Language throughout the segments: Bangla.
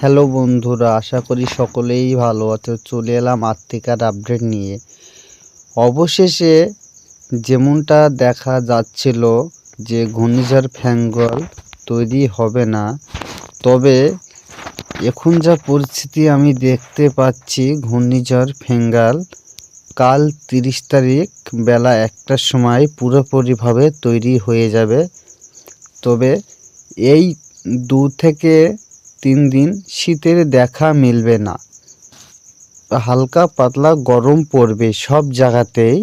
হ্যালো বন্ধুরা, আশা করি সকলেই ভালো আছো। চলে এলাম আর্থিকার আপডেট নিয়ে। অবশেষে যেমনটা দেখা যাচ্ছিল যে ঘূর্ণিঝড় ফ্যাঙ্গল তৈরি হবে না, তবে এখন যা পরিস্থিতি আমি দেখতে পাচ্ছি ঘূর্ণিঝড় ফেঙ্গাল কাল তিরিশ তারিখ বেলা একটার সময় পুরোপুরিভাবে তৈরি হয়ে যাবে। তবে এই দু থেকে তিন দিন শীতের দেখা মিলবে না। হালকা পাতলা গরম পড়বে সব জায়গাতেই,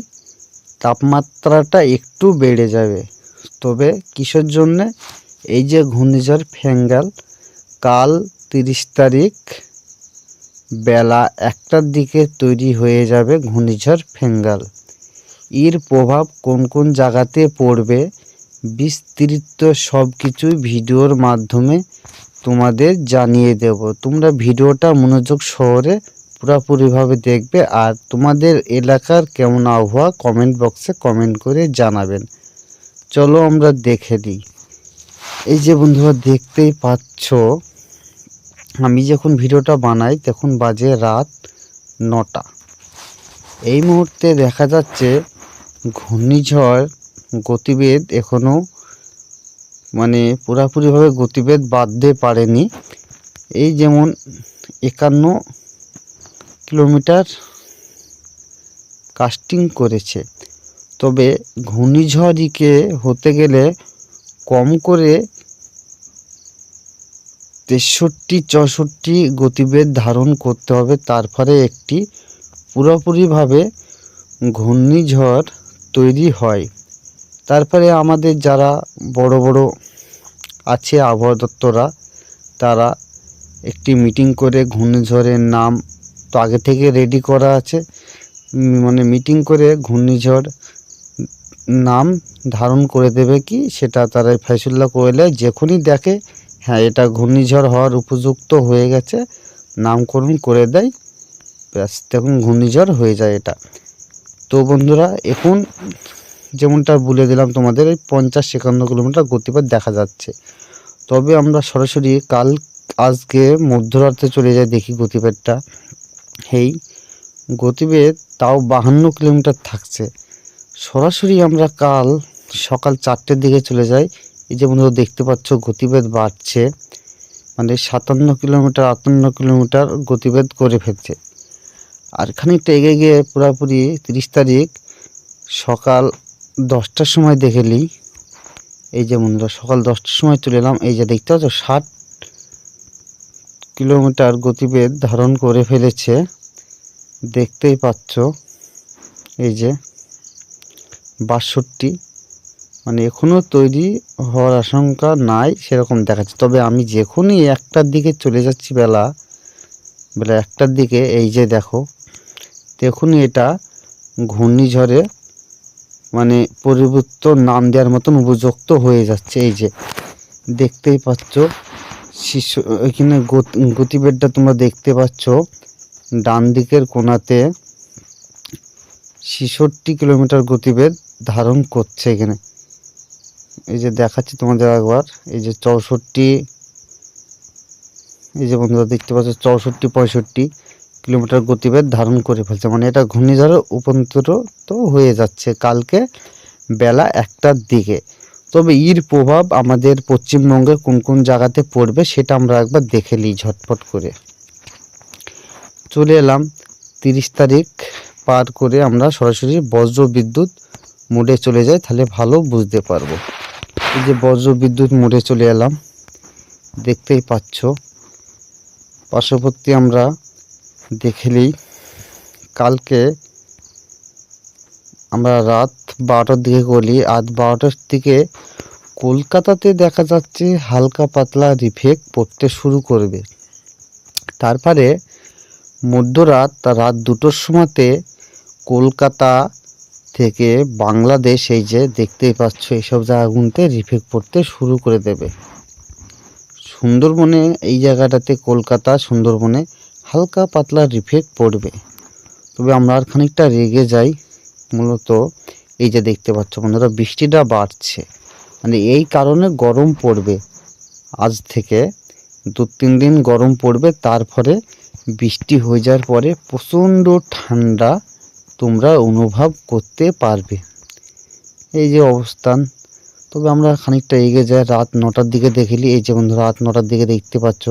তাপমাত্রাটা একটু বেড়ে যাবে। তবে কিসের জন্যে? এই যে ঘূর্ণিঝড় ফেঙ্গাল, কাল তিরিশ তারিখ বেলা একটার দিকে তৈরি হয়ে যাবে ঘূর্ণিঝড় ফেঙ্গাল। এর প্রভাব কোন কোন জায়গাতে পড়বে বিস্তৃত সব কিছুই ভিডিওর মাধ্যমে তোমাদের জানিয়ে দেব। তোমরা ভিডিওটা মনোযোগ শহরে পুরোপুরিভাবে দেখবে আর তোমাদের এলাকার কেমন আবহাওয়া কমেন্ট বক্সে কমেন্ট করে জানাবেন। চলো আমরা দেখে নিই। এই যে বন্ধুরা দেখতেই পাচ্ছ, আমি যখন ভিডিওটা বানাই তখন বাজে রাত নটা। এই মুহূর্তে দেখা যাচ্ছে ঘূর্ণিঝড় গতিবেদ এখনও মানে পুরাপুরিভাবে গতিবেগ বাঁধতে পারেনি। এই যেমন একান্ন কিলোমিটার কাস্টিং করেছে। তবে ঘূর্ণিঝড়িকে হতে গেলে কম করে তেষট্টি চৌষট্টি গতিবেদ ধারণ করতে হবে। তারপরে একটি পুরোপুরিভাবে ঘূর্ণিঝড় তৈরি হয়। তারপরে আমাদের যারা বড় বড় আছে আবহাওয়া দপ্তরা তারা একটি মিটিং করে ঘূর্ণিঝড়ের নাম তো আগে থেকে রেডি করা আছে। মানে মিটিং করে ঘূর্ণিঝড় নাম ধারণ করে দেবে কি, সেটা তারা ফয়সলা করলে যখনই দেখে হ্যাঁ এটা ঘূর্ণিঝড় হওয়ার উপযুক্ত হয়ে গেছে নামকরণ করে দেয়, ব্যাস, তখন ঘূর্ণিঝড় হয়ে যায় এটা। তো বন্ধুরা, এখন যেমনটা বলে দিলাম তোমাদের, এই পঞ্চাশ একান্ন কিলোমিটার গতিপথ দেখা যাচ্ছে। তবে আমরা সরাসরি কাল, আজকে মধ্যরাতে চলে যাই দেখি গতিবেগটা এই গতিবেগ তাও বাহান্ন কিলোমিটার থাকছে। সরাসরি আমরা কাল সকাল চারটের দিকে চলে যাই। এই যে বন্ধুরা দেখতে পাচ্ছ গতিবেদ বাড়ছে। মানে সাতান্ন কিলোমিটার, আটান্ন কিলোমিটার গতিবেদ করে ফেলছে। আর খানিকটা এগিয়ে গিয়ে পুরোপুরি তিরিশ তারিখ সকাল দশটার সময় দেখে নিই। এই যে বন্ধুরা, সকাল দশটার সময় চলে এলাম। এই যে দেখতে পাচ্ছ, ষাট কিলোমিটার গতিবেগ ধারণ করে ফেলেছে। দেখতেই পাচ্ছ, এই যে বাষট্টি। মানে এখনও তৈরি হওয়ার আশঙ্কা নাই, সেরকম দেখাচ্ছে। তবে আমি যখনই একটার দিকে চলে যাচ্ছি বেলা বেলা একটার দিকে, এই যে দেখো দেখুনই এটা ঘূর্ণিঝড়ে মানে পরিবর্তন নাম দেওয়ার মতন উপযুক্ত হয়ে যাচ্ছে। এই যে দেখতেই পাচ্ছ, শিশু, এখানে গত- গতিবেগটা তোমরা দেখতে পাচ্ছ। ডান দিকের কোণাতে ছেষট্টি কিলোমিটার গতিবেগ ধারণ করছে এখানে। এই যে দেখাচ্ছি তোমাদের একবার, এই যে চৌষট্টি, এই যে বন্ধুরা দেখতে পাচ্ছ, চৌষট্টি, পঁয়ষট্টি। কিলোমিটার গতিবেগ ধারণ করে ফেলছে। মানে এটা ঘূর্ণিঝড়ে উপনীত হয়ে যাচ্ছে কালকে বেলা একটার দিকে। তবে এর প্রভাব আমাদের পশ্চিমবঙ্গের কোন কোন জায়গাতে পড়বে সেটা আমরা একবার দেখে নিই ঝটপট করে। চলে এলাম তিরিশ তারিখ পার করে আমরা সরাসরি বজ্র বিদ্যুৎ মোডে চলে যাই, তাহলে ভালো বুঝতে পারব। এই যে বজ্র বিদ্যুৎ মোডে চলে এলাম, দেখতেই পাচ্ছ। পার্শ্ববর্তী আমরা দেখে নিই। কালকে আমরা রাত বারোটার দিকে গলি, আজ বারোটার দিকে কলকাতাতে দেখা যাচ্ছে হালকা পাতলা রিফেক্ট পড়তে শুরু করবে। তারপরে মধ্যরাত রাত দুটোর সময়তে কলকাতা থেকে বাংলাদেশ, এই যে দেখতেই পাচ্ছ এইসব জায়গাগুলোতে রিফেক্ট পড়তে শুরু করে দেবে। সুন্দরবনে, এই জায়গাটাতে কলকাতা, সুন্দরবনে হালকা পাতলা রিফেক্ট পড়বে। তবে আমরা আর খানিকটা রেগে যাই, মূলত এই যে দেখতে পাচ্ছ বন্ধুরা, বৃষ্টিটা বাড়ছে। মানে এই কারণে গরম পড়বে। আজ থেকে দু তিন দিন গরম পড়বে, তারপরে বৃষ্টি হয়ে যাওয়ার পরে প্রচণ্ড ঠান্ডা তোমরা অনুভব করতে পারবে। এই যে অবস্থান। তবে আমরা খানিকটা এগিয়ে যাই, রাত নটার দিকে দেখেলি এই যে বন্ধুরা, রাত নটার দিকে দেখতে পাচ্ছ।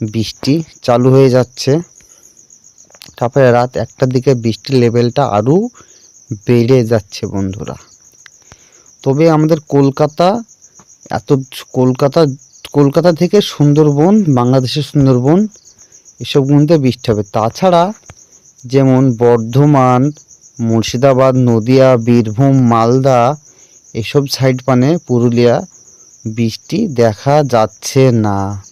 বৃষ্টি চালু হয়ে যাচ্ছে। তারপরে রাত একটার দিকে বৃষ্টির লেভেলটা আরও বেড়ে যাচ্ছে বন্ধুরা। তবে আমাদের কলকাতা এত কলকাতা কলকাতা থেকে সুন্দরবন, বাংলাদেশের সুন্দরবন, এসব বৃষ্টি হবে। তাছাড়া যেমন বর্ধমান, মুর্শিদাবাদ, নদিয়া, বীরভূম, মালদা, এসব সাইড মানে পুরুলিয়া বৃষ্টি দেখা যাচ্ছে না।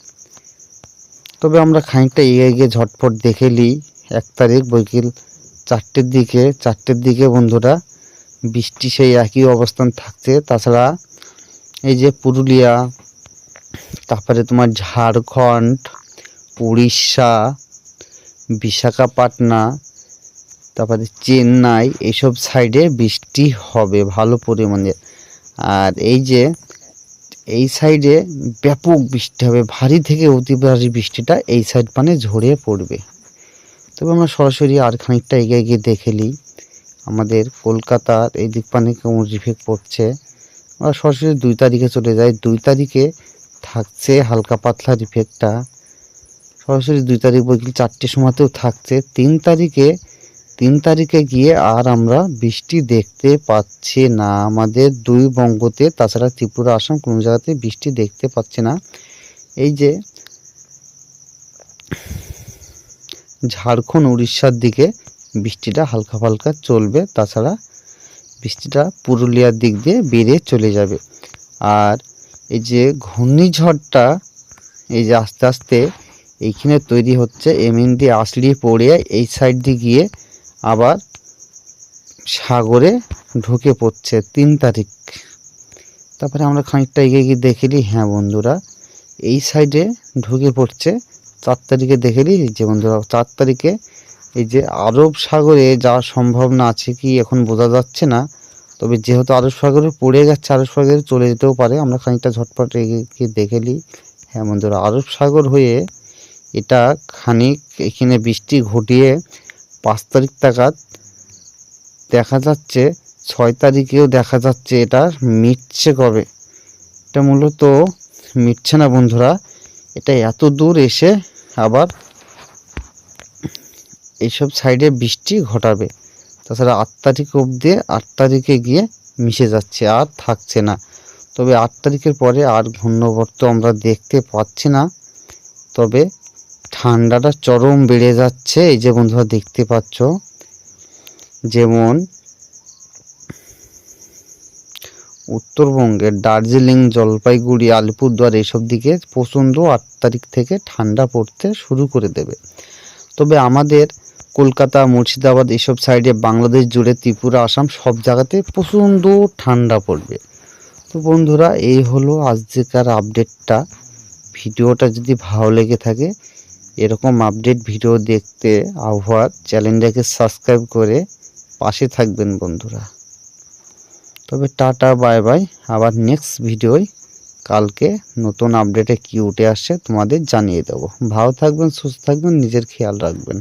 তবে আমরা খানিকটা এগিয়ে গিয়ে ঝটপট দেখে নিই। এক তারিখ বৈকাল চারটের দিকে চারটের দিকে বন্ধুরা বৃষ্টি সেই একই অবস্থান থাকছে। তাছাড়া এই যে পুরুলিয়া, তারপরে তোমার ঝাড়খণ্ড, উড়িষ্যা, বিশাখাপাটনা, তারপরে চেন্নাই, এইসব সাইডে বৃষ্টি হবে ভালো পরিমাণে। আর এই যে এই সাইডে ব্যাপক বৃষ্টি হবে, ভারী থেকে অতি ভারী বৃষ্টিটা এই সাইড মানে ঝরে পড়বে। তবে আমরা সরাসরি আর খানিকটা এগিয়ে গিয়ে দেখে নিই, আমাদের কলকাতার এই দিক পানে কেমন রিফেক্ট পড়ছে। আমরা সরাসরি দুই তারিখে চলে যাই, দুই তারিখে থাকছে হালকা পাতলা রিফেক্টটা সরাসরি দুই তারিখ বৈকাল চারটে সময়তেও থাকছে, তিন তারিখে তিন তারিখে গিয়ে আর আমরা বৃষ্টি দেখতে পাচ্ছি না। আমাদের দুই বঙ্গতে, তাছাড়া ত্রিপুরা, আসাম, কোনো জায়গাতে বৃষ্টি দেখতে পাচ্ছি না। এই যে ঝাড়খণ্ড, উড়িষ্যার দিকে বৃষ্টিটা হালকা ফালকা চলবে, তাছাড়া বৃষ্টিটা পুরুলিয়ার দিক দিয়ে বেড়ে চলে যাবে। আর এই যে ঘূর্ণিঝড়টা, এই যে আস্তে আস্তে এইখানে তৈরি হচ্ছে এমএন দিয়ে আসলি পড়ে এই সাইড দিয়ে গিয়ে আবার সাগরে ঢুকে পড়ছে তিন তারিখ। তারপরে আমরা খানিকটা এগিয়ে গিয়ে দেখেলি হ্যাঁ বন্ধুরা, এই সাইডে ঢুকে পড়ছে চার তারিখে দেখেলি যে বন্ধুরা, চার তারিখে এই যে আরব সাগরে যাওয়ার সম্ভাবনা আছে কি এখন বোঝা যাচ্ছে না। তবে যেহেতু আরব সাগরে পড়ে যাচ্ছে আরব সাগরে চলে যেতেও পারে, আমরা খানিকটা ঝটপট এগিয়ে গিয়ে দেখে নিই। হ্যাঁ বন্ধুরা, আরব সাগর হয়ে এটা খানিক এখানে বৃষ্টি ঘটিয়ে পাঁচ তারিখ নাগাদ দেখা যাচ্ছে, ছয় তারিখেও দেখা যাচ্ছে এটা মিটছে কবে? এটা মূলত মিটছে না বন্ধুরা, এটা এত দূর এসে আবার এইসব সাইডে বৃষ্টি ঘটাবে। তাছাড়া আট তারিখ অবধি, আট তারিখে গিয়ে মিশে যাচ্ছে, আর থাকছে না। তবে আট তারিখের পরে আর ঘূর্ণবর্ত আমরা দেখতে পাচ্ছি না। তবে ঠান্ডাটা চরম বেড়ে যাচ্ছে, এই যে বন্ধুরা দেখতে পাচ্ছ। যেমন উত্তরবঙ্গের দার্জিলিং, জলপাইগুড়ি, আলিপুরদুয়ার এইসব দিকে প্রচণ্ড আট তারিখ থেকে ঠান্ডা পড়তে শুরু করে দেবে। তবে আমাদের কলকাতা, মুর্শিদাবাদ এইসব সাইডে বাংলাদেশ জুড়ে, ত্রিপুরা, আসাম সব জায়গাতে প্রচণ্ড ঠান্ডা পড়বে। তো বন্ধুরা, এই হলো আজকের আপডেটটা ভিডিওটা যদি ভালো লেগে থাকে এরকম আপডেট ভিডিও দেখতে আবহাওয়ার চ্যানেলটাকে সাবস্ক্রাইব করে পাশে থাকবেন বন্ধুরা। তবে টাটা বাই বাই আবার নেক্সট ভিডিওয় কালকে নতুন আপডেটে কি উঠে আসছে তোমাদের জানিয়ে দেবো। ভালো থাকবেন, সুস্থ থাকবেন, নিজের খেয়াল রাখবেন।